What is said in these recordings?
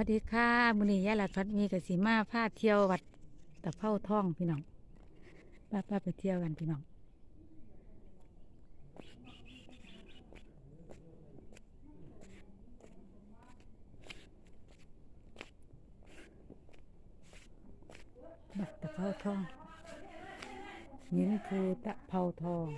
วัสดีค่ะมื้อนี้ยายหลัดฟัดมีกับสิมาพาเที่ยววัดตะเภาท่องพี่น้องป้าป้าไปเที่ยวกันพี่น้องวัดตะเภาท่องหินภูตะเภาทอง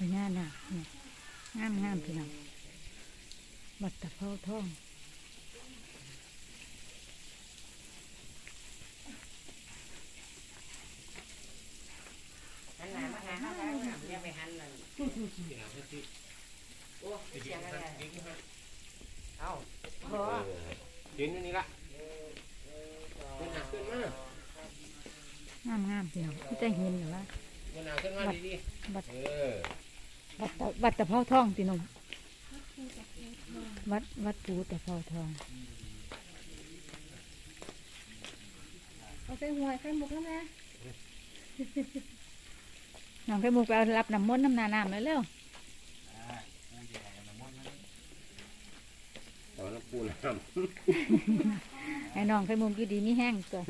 ไปงานน่ะเนี่ย งามงามพี่น้องวัตะเภาท่องหันหน้ามาหาเฮาได้อย่าไปหันนั่นโอ้เสียงอะไรเอ้าบ่ยืนอยู่นี่ละขึ้นหนักขึ้นมางามงามพี่น้องไม่ได้เห็นหรือว่าขึ้นหนักขึ้นมาดีวัดๆเออ วัดตะวัดตะเภาท่องพี่น้องวัดวัดปูตะเภาทองเอาใส่หวยไข่มุกแล้วแม่น้องไข่มุกไปเอารับน้ำมนต์น้ำนาน้ำเลยเร็วเอาน้ำปูน้ให้น้องไข่มุกอยู่ดีมีแห้งตัว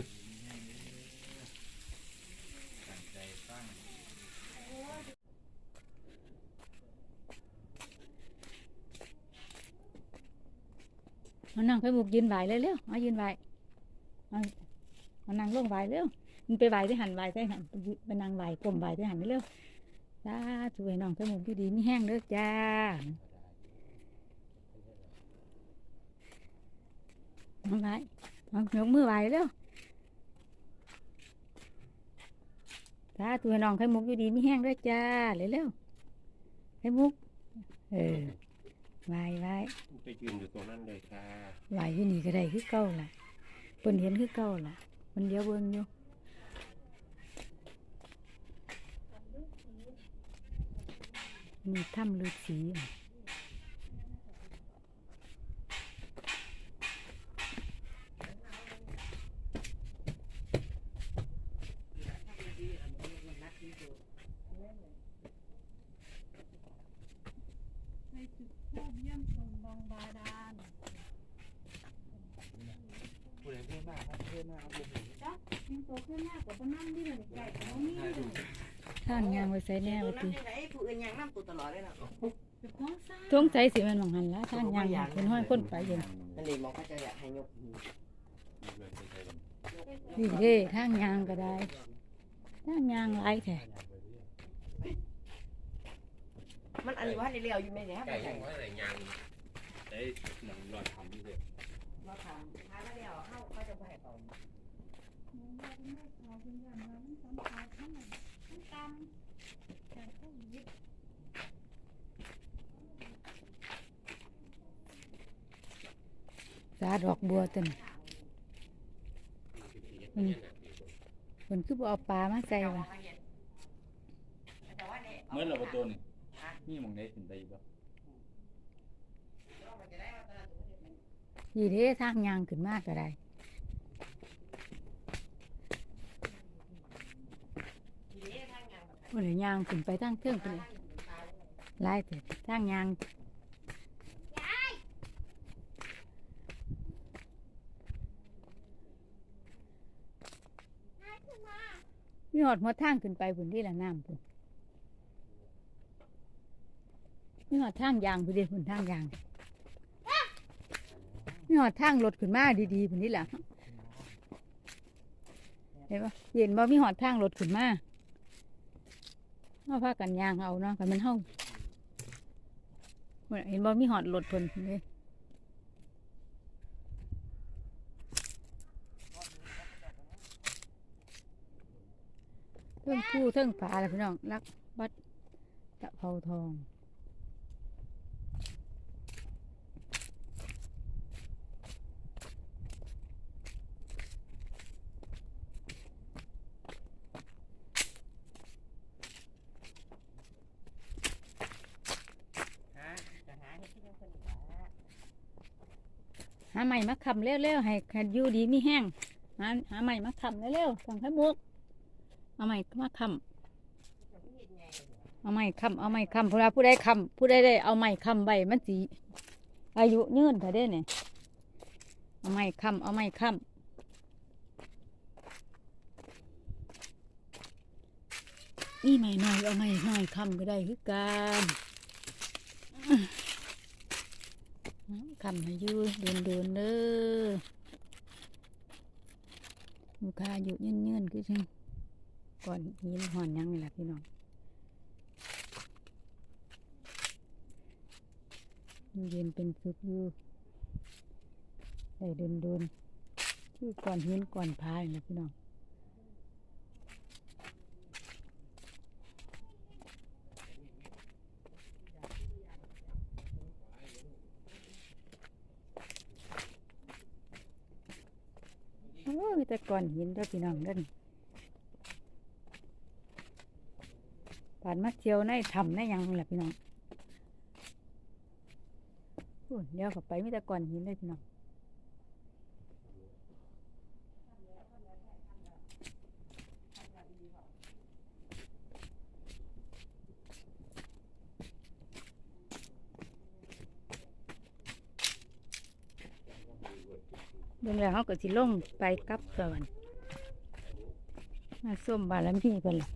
เอานั่งไข่มุกยืนไหวเลยเร็วเอายืนไหวเอาเอานั่งลงไหวเร็วมันไปไหวที่หันไหวใส่หันไปนั่งไหวกลมไหวที่หันเร็วจ้าช่วยน้องไข่มุกยูดีมีแห้งเด้อจ้าเอาไหวเอายกมือไหวเร็วจ้าตัวน้องไข่มุกอยู่ดีมีแห้งด้อจ้าเร็วๆไข่มุกเออ ไหวไหวำไปยืนอยู่ตรงนั้นเลยค่ะไหวอยู่นี่ก็ได้คือเก่าล่ะเพิ่นเห็นคือเก่าล่ะเพิ่นเดียวเบิ่งอยู่มีถ้ำฤาษี อะท่านยางไว้ใส่แน่ว่าติไอ้ผู้อื่นยังนำตัวตลอดเลยเนาะทงใจสิแมันหมองหันละท่านยางเป็นห้อยคนไปอยู่นั่นเองมองเขาจะอยากให้ยกนี่เด้ทางยางก็ได้ทางยางหลายแท้ มัน อันนี้ว่าในเรียวอยู่ไหมเนี่ยครับไก่ยังว่าอะไรยังไอ้หนังรอดทำนี่เลยเราถามถ้าแล้วเดียวเฮาก็จะบ่ให้ต่อสาดอกบัวต้นอืมเพิ่นคือบ่เอาปลามาใส่ว่ะเมื่อเราประตูนี่ นี่มองได้ถึงได้บ่นี่เด้ทางยางขึ้นมากก็ได้บ่ได้ยางขึ้นไปทางเทิงพุ่นเลยหลายแต่ทางยางมีหอดหัวทางขึ้นไปพุ่นที่ละน้ำพุ่น นี่หอดทางยางพุ่เดียพุ่นทางยางนี่หอดทางรถขึ้นมาดีๆพุ่นนี่แหละเห็นปะเย็นบ่มีหอดทางรถขึ้นมาเอาผ้ากันยางเอาเนาะกันมันเฮาเห็นบ่มีหอดรถพุ่นเลยเพิ่งคู่เพิ่งผาอะไรพี่น้องรักบัดตะเภาทอง หาใหม่มาคำเร็วๆให้ให้อยู่ดีมีแห้งหาหาใหม่มาคำเร็วๆสั่งให้มุกเอาใหม่มาคำเห็นไงเนี่ยเอาไม้คำเอาไม้คำผู้ใดผู้ใดคำผู้ใดได้เอาไม้คำใบมันสีอายุยืนเถอะเด้เนี่ยเอาไม้คำเอาไม้คำนี่ไม้น้อยเอาไม้น้อยคำก็ได้คือกันอื้อ คำให้อยืนเดินเดินเด้อลูกค้าอายุยืนยืนๆคือจังก่อนหินหอนยังนี่ะพี่น้องเย็นเป็นสุขอยู่ได้เดินเดินคือก่อนหินก่อนพายนะพี่น้องโอ้ยมีแต่ก่อนหินเด้อพี่น้องเด้นผ่านมาเที่ยวในทำในยังแหละพี่น้องเดี๋ยวกลับไปมีแต่ก่อนหินเลยพี่น้อง เบิ่งแล้วเขาก็สิลงไปกับสวรรค์มาส้มบาลมีเพิ่นล่ะ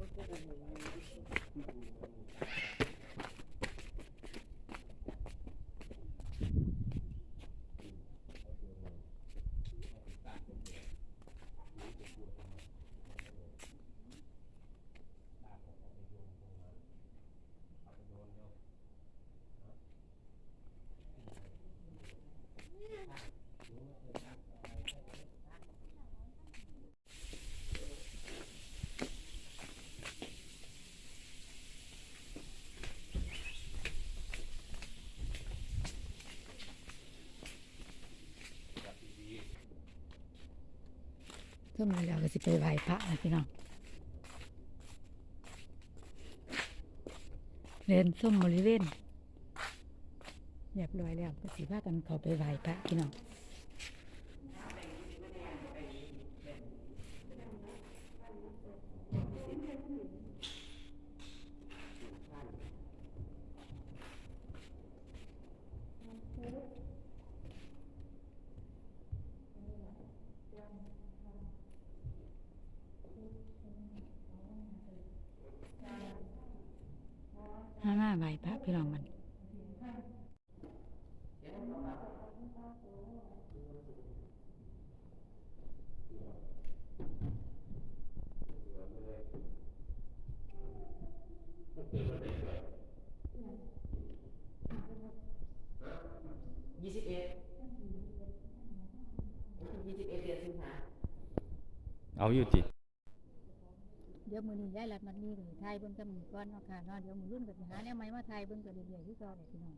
เพิ่มแล้วก็สิไปไหว้พระนะพี่น้องเรียนส้มบริเวณเรียบร้อยแล้วก็สิพากันเข้าไปไหว้พระพี่น้องมามาไหว้พระพี่น้องมัน ยี่สิบเอ็ดยี่สิบเอ็ดเดือนสิงหา เอาอยู่ติเดี๋ยวมือนี้ย้ายหลัดมันนี่เลยไทยเบิ้งกับมือก้อนเนาะค่ะเนาะเดี๋ยวมือรุ่นกับหาเนวใหม่มาไทยเบิ้งกับเรื่อยๆที่เก่าแหลยพี่น้อง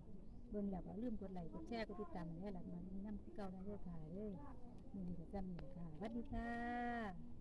เบิ้งแล้วก็ลืมกดไลค์กดแชร์กดติดตามย้ายหลัดมันนี่น้ำที่เก่าแล้วเด้อค่ะเลยมือนี้ก็จะมีค่ะสวัสดีค่ะ